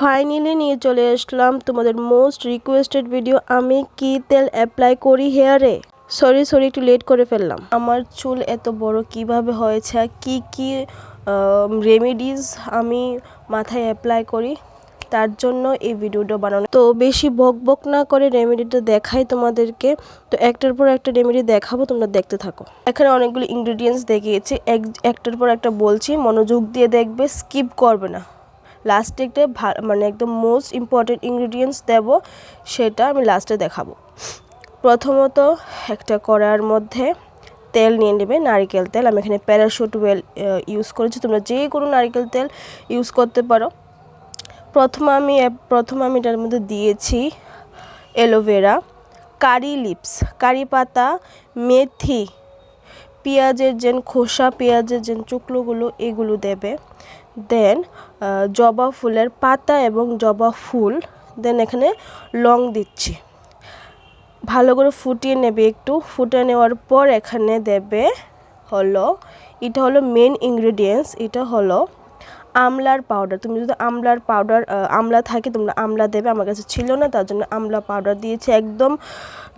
Finally নিয়ে চলে আসলাম তোমাদের মোস্ট রিকোয়েস্টেড ভিডিও আমি কি তেল অ্যাপ্লাই করি হেয়ারে সরি সরি একটু লেট করে ফেললাম। আমার চুল এত বড় কীভাবে হয়েছে কি কি রেমেডিস আমি মাথায় অ্যাপ্লাই করি, তার জন্য এই ভিডিওটা বানানো। তো বেশি বক বক না করে রেমেডিটা দেখাই তোমাদেরকে। তো একটার পর একটা রেমেডি দেখাবো, তোমরা দেখতে থাকো। এখানে অনেকগুলো ইনগ্রিডিয়েন্টস দেখিয়েছি। এক, একটার পর একটা বলছি, মনোযোগ দিয়ে দেখবে স্কিপ করবে না। লাস্টে একটা মানে একদম মোস্ট ইম্পর্টেন্ট ইনগ্রিডিয়েন্টস দেব, সেটা আমি লাস্টে দেখাবো। প্রথমত একটা কড়ার মধ্যে তেল নিয়ে নেবে, নারিকেল তেল। আমি এখানে প্যারাশুট ওয়েল ইউজ করেছি। তোমরা যে কোনো নারিকেল তেল ইউজ করতে পারো। প্রথম আমি প্রথম আমি এটার মধ্যে দিয়েছি অ্যালোভেরা কারি লিপস কারি পাতা, মেথি, পেঁয়াজের যেন খোসা, পেঁয়াজের যেন চুকলোগুলো, এগুলো দেবে। দেন জবা ফুলের পাতা এবং জবা ফুল দেন এখানে লং দিচ্ছি। ভালো করে ফুটিয়ে নেবে একটু। ফুটে নেওয়ার পর এখানে দেবে হলো, এটা হলো মেন ইনগ্রেডিয়েন্টস এটা হলো আমলার পাউডার তুমি যদি আমলার পাউডার আমলা থাকে, তোমরা আমলা দেবে। আমার কাছে ছিল না, তার জন্য আমলা পাউডার দিয়েছি। একদম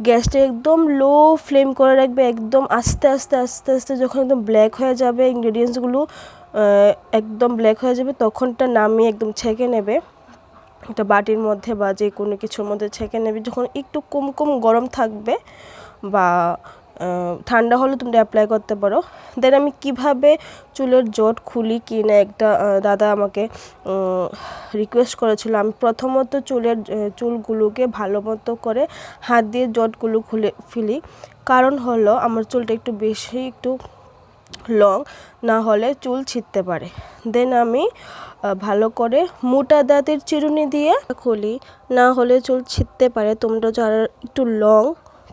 গ্যাসটা একদম লো ফ্লেম করে রাখবে, একদম আস্তে আস্তে আস্তে আস্তে যখন একদম ব্ল্যাক হয়ে যাবে ইনগ্রেডিয়েন্টসগুলো একদম ব্ল্যাক হয়ে যাবে, তখনটা নামিয়ে একদম ছেঁকে নেবে। একটা বাটির মধ্যে বা যে কোনো কিছুর মধ্যে ছেঁকে নেবে। যখন একটু কম কম গরম থাকবে বা ঠান্ডা হলে তোমরা অ্যাপ্লাই করতে পারো। দেন আমি কীভাবে চুলের জট খুলি কি না একটা দাদা আমাকে রিকোয়েস্ট করেছিল। আমি প্রথমত চুলের চুলগুলোকে ভালো মতো করে হাত দিয়ে জটগুলো খুলে ফেলি। কারণ হলো আমার চুলটা একটু বেশি একটু লং না হলে চুল ছিঁড়তে পারে। দেন আমি ভালো করে মোটা দাঁতের চিরুনি দিয়ে খুলি। না হলে চুল ছিঁড়তে পারে। তোমরা যারা একটু লং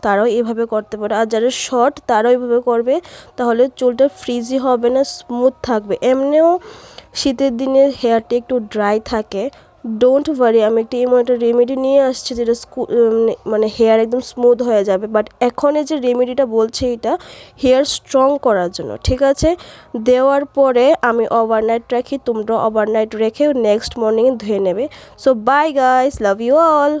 তারাও এভাবে করতে পারে। আর যারা শর্ট তারাও এভাবে করবে। তাহলে চুলটা ফ্রিজি হবে না স্মুথ থাকবে। এমনিও শীতের দিনে হেয়ারটি একটু ড্রাই থাকে। ডোন্ট ওয়ারি আমি একটা এমন একটা রেমেডি নিয়ে আসছি যেটা মানে হেয়ার একদম স্মুথ হয়ে যাবে। বাট এখন যে রেমেডিটা বলছে এটা হেয়ার স্ট্রং করার জন্য, ঠিক আছে? দেওয়ার পরে আমি ওভারনাইট রাখি তোমরা ওভারনাইট রেখে নেক্সট মর্নিং ধুয়ে নেবে। So bye guys love you all